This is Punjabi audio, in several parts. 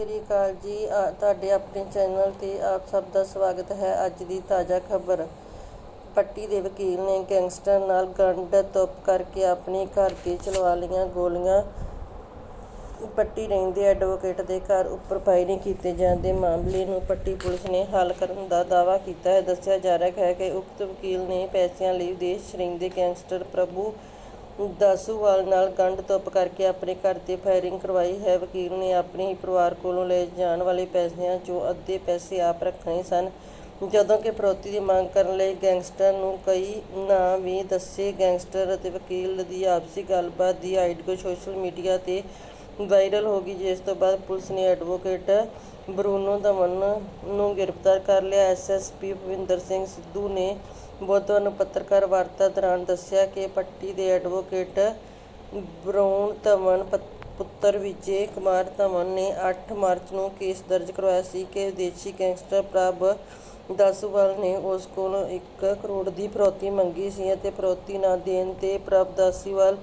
ਸ੍ਰੀ ਅਕਾਲ ਜੀ ਤੁਹਾਡੇ ਆਪਣੇ ਚੈਨਲ ਤੇ ਆਪ ਸਭ ਦਾ ਸਵਾਗਤ ਹੈ ਅੱਜ ਦੀ ਤਾਜ਼ਾ ਖਬਰ। ਪੱਟੀ ਦੇ ਵਕੀਲ ਨੇ ਗੈਂਗਸਟਰ ਨਾਲ ਗੰਢ ਤੁਪ ਕਰਕੇ ਆਪਣੇ ਘਰ ਤੇ ਚਲਵਾ ਲਈਆਂ ਗੋਲੀਆਂ। ਪੱਟੀ ਰਹਿੰਦੇ ਐਡਵੋਕੇਟ ਦੇ ਘਰ ਉੱਪਰ ਫਾਇਰਿੰਗ ਕੀਤੇ ਜਾਣ ਦੇ ਮਾਮਲੇ ਨੂੰ ਪੱਟੀ ਪੁਲਿਸ ਨੇ ਹੱਲ ਕਰਨ ਦਾ ਦਾਅਵਾ ਕੀਤਾ ਹੈ। ਦੱਸਿਆ ਜਾ ਰਿਹਾ ਹੈ ਕਿ ਉਕਤ ਵਕੀਲ ਨੇ ਪੈਸਿਆਂ ਲਈ ਵਿਦੇਸ਼ ਰਹਿੰਦੇ ਗੈਂਗਸਟਰ ਪ੍ਰਭੂ ਦਾਸੂਵਾਲ ਨਾਲ ਗੰਢ ਧੁੱਪ ਕਰਕੇ ਆਪਣੇ ਘਰ ਤੇ ਫਾਇਰਿੰਗ ਕਰਵਾਈ ਹੈ। ਵਕੀਲ ਨੇ ਆਪਣੇ ਹੀ ਪਰਿਵਾਰ ਕੋਲੋਂ ਲਏ ਜਾਣ ਵਾਲੇ ਪੈਸਿਆਂ ਚੋਂ ਅੱਧੇ ਪੈਸੇ ਆਪ ਰੱਖਣੇ ਸਨ। ਜਦੋਂ ਕਿ ਫਰੋਤੀ ਦੀ ਮੰਗ ਕਰਨ ਲਈ ਗੈਂਗਸਟਰ ਨੂੰ ਕਈ ਨਾਂ ਵੀ ਦੱਸੇ ਗੈਂਗਸਟਰ ਅਤੇ ਵਕੀਲ ਦੀ ਆਪਸੀ ਗੱਲਬਾਤ ਦੀ ਆਡੀਓ ਸੋਸ਼ਲ ਮੀਡੀਆ ਤੇ ਵਾਇਰਲ ਹੋ ਗਈ, ਜਿਸ ਤੋਂ ਬਾਅਦ ਪੁਲਿਸ ਨੇ ਐਡਵੋਕੇਟ ਬਰੂਨੋ ਦਮਨ ਨੂੰ ਗ੍ਰਿਫਤਾਰ ਕਰ ਲਿਆ। ਐਸਐਸਪੀ ਭਵਿੰਦਰ ਸਿੰਘ ਸਿੱਧੂ ਨੇ ਬੁੱਧਵਾਰ ਨੂੰ ਪੱਤਰਕਾਰ ਵਾਰਤਾ ਦੌਰਾਨ ਦੱਸਿਆ ਕਿ ਪੱਟੀ ਦੇ ਐਡਵੋਕੇਟ ਬਰੂਨ ਧਵਨ ਪਤ- ਪੁੱਤਰ ਵਿਜੇ ਕੁਮਾਰ ਧਵਨ ਨੇ 8 ਮਾਰਚ ਨੂੰ ਕੇਸ ਦਰਜ ਕਰਵਾਇਆ ਸੀ ਕਿ ਵਿਦੇਸ਼ੀ ਗੈਂਗਸਟਰ ਪ੍ਰਭ ਦਾਸੂਵਾਲ ਨੇ ਉਸ ਕੋਲੋਂ 1 ਕਰੋੜ ਦੀ ਫਰੋਤੀ ਮੰਗੀ ਸੀ ਅਤੇ ਫਰੋਤੀ ਨਾ ਦੇਣ ਤੇ ਪ੍ਰਭ ਦਾਸੀਵਾਲ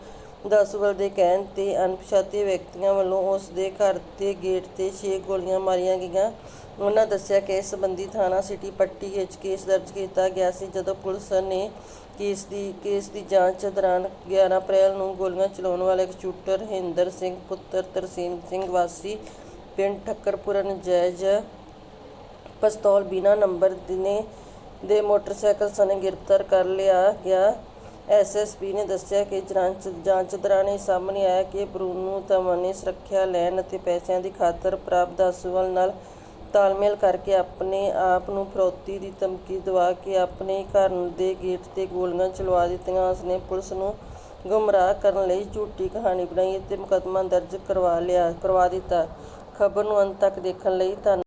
ਦਾਸੂਵਾਲ ਦੇ ਕਹਿਣ ਤੇ ਅਣਪਛਾਤੇ ਵਿਅਕਤੀਆਂ ਵੱਲੋਂ ਉਸ ਦੇ ਘਰ ਦੇ ਗੇਟ ਤੇ ਛੇ ਗੋਲੀਆਂ ਮਾਰੀਆਂ ਗਈਆਂ। ਉਹਨਾਂ ਦੱਸਿਆ ਕਿ ਇਸ ਸਬੰਧੀ ਥਾਣਾ ਸਿਟੀ ਪੱਟੀ ਵਿੱਚ ਕੇਸ ਦਰਜ ਕੀਤਾ ਗਿਆ ਸੀ। ਜਦੋਂ ਪੁਲਿਸ ਨੇ ਕੇਸ ਦੀ ਕੇਸ ਦੀ ਜਾਂਚ ਦੌਰਾਨ 11 ਅਪ੍ਰੈਲ ਨੂੰ ਗੋਲੀਆਂ ਚਲਾਉਣ ਵਾਲੇ ਇੱਕ ਸ਼ੂਟਰ ਹਿੰਦਰ ਸਿੰਘ, ਪੁੱਤਰ ਤਰਸੀਮ ਸਿੰਘ, ਵਾਸੀ ਪਿੰਡ ਠੱਕਰਪੁਰਾ ਨਜਾਇਜ਼ ਪਿਸਤੌਲ ਬਿਨਾ ਨੰਬਰ ਨੇ ਦੇ ਮੋਟਰਸਾਈਕਲ ਸਣੇ ਗ੍ਰਿਫਤਾਰ ਕਰ ਲਿਆ ਗਿਆ। ਐਸਐਸਪੀ ਨੇ ਦੱਸਿਆ ਕਿ ਜਾਂਚ ਜਾਂਚ ਦੌਰਾਨ ਇਹ ਸਾਹਮਣੇ ਆਇਆ ਕਿ ਬਰੂਨੋ ਧਵਨ ਨੇ ਸੁਰੱਖਿਆ ਲੈਣ ਅਤੇ ਪੈਸਿਆਂ ਦੀ ਖਾਤਰ ਪ੍ਰਾਪਤ ਦਾਸੂਵਾਲ ਨਾਲ ਤਾਲਮੇਲ ਕਰਕੇ ਆਪਣੇ ਆਪ ਨੂੰ ਫਰੋਤੀ ਦੀ ਧਮਕੀ ਦਵਾ ਕੇ ਆਪਣੇ ਘਰ ਦੇ ਗੇਟ ਤੇ ਗੋਲੀਆਂ ਚਲਵਾ ਦਿੱਤੀਆਂ। ਉਸਨੇ ਪੁਲਿਸ ਨੂੰ ਗੁੰਮਰਾਹ ਕਰਨ ਲਈ ਝੂਠੀ ਕਹਾਣੀ ਬਣਾਈ ਅਤੇ ਮੁਕੱਦਮਾ ਦਰਜ ਕਰਵਾ ਲਿਆ, ਕਰਵਾ ਦਿੱਤਾ। ਖਬਰ ਨੂੰ ਅੰਤ ਤੱਕ ਦੇਖਣ ਲਈ ਧੰਨ